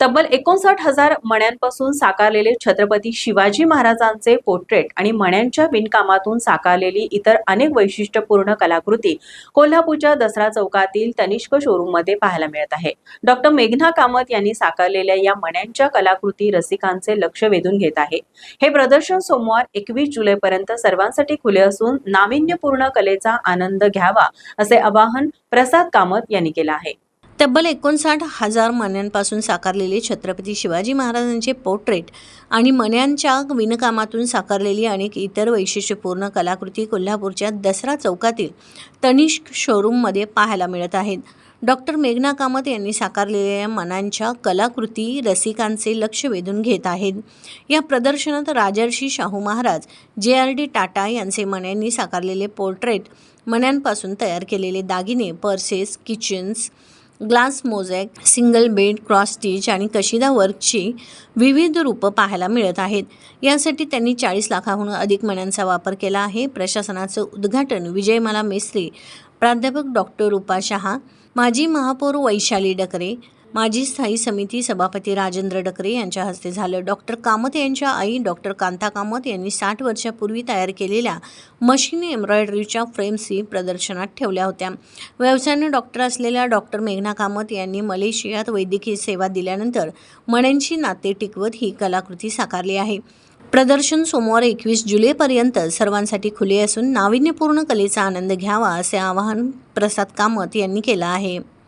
तब्बल एकोणसाठ हजार मण्यांपासून साकारलेले छत्रपती शिवाजी महाराजांचे पोर्ट्रेट आणि मण्यांच्या विणकामातून साकारलेली इतर अनेक वैशिष्ट्यपूर्ण कलाकृती कोल्हापूरच्या दसरा चौकातील तनिष्क शोरूममध्ये पाहायला मिळत आहे. डॉक्टर मेघना कामत यांनी साकारलेल्या या मण्यांच्या कलाकृती रसिकांचे लक्ष वेधून घेत आहे. हे प्रदर्शन सोमवार एकवीस जुलैपर्यंत सर्वांसाठी खुले असून नाविन्यपूर्ण कलेचा आनंद घ्यावा असे आवाहन प्रसाद कामत यांनी केलं आहे. तब्बल एकोणसाठ हजार मण्यांपासून साकारलेले छत्रपती शिवाजी महाराजांचे पोर्ट्रेट आणि मण्यांच्या विणकामातून साकारलेली अनेक इतर वैशिष्ट्यपूर्ण कलाकृती कोल्हापूरच्या दसरा चौकातील तनिष्क शोरूममध्ये पाहायला मिळत आहेत. डॉक्टर मेघना कामत यांनी साकारलेल्या मनांच्या कलाकृती रसिकांचे लक्ष वेधून घेत आहेत. या प्रदर्शनात राजर्षी शाहू महाराज जे आर डी टाटा यांचे मण्यांनी साकारलेले पोर्ट्रेट मण्यांपासून तयार केलेले दागिने purses kitchens glass mosaic single bed cross stitch आणि कशिदा वर्कची विविध रूपं पाहायला मिळत आहेत. यासाठी त्यांनी चाळीस लाखाहून अधिक मण्यांचा वापर केला आहे. प्रशासनाचं उद्घाटन विजयमाला मेस्त्री प्राध्यापक डॉक्टर रूपा शहा माजी महापौर वैशाली डकरे माजी स्थायी समिती सभापती राजेंद्र डकरे यांच्या हस्ते झालं. डॉक्टर कामत यांच्या आई डॉक्टर कांता कामत यांनी साठ वर्षापूर्वी तयार केलेल्या मशीन एम्ब्रॉयडरीच्या फ्रेम्सही प्रदर्शनात ठेवल्या होत्या. व्यवसायाने डॉक्टर असलेल्या डॉक्टर मेघना कामत यांनी मलेशियात वैद्यकीय सेवा दिल्यानंतर मण्यांची नाते टिकवत ही कलाकृती साकारली आहे. प्रदर्शन सोमवार एकवीस जुलैपर्यंत सर्वांसाठी खुले असून नाविन्यपूर्ण कलेचा आनंद घ्यावा असे आवाहन प्रसाद कामत यांनी केलं आहे.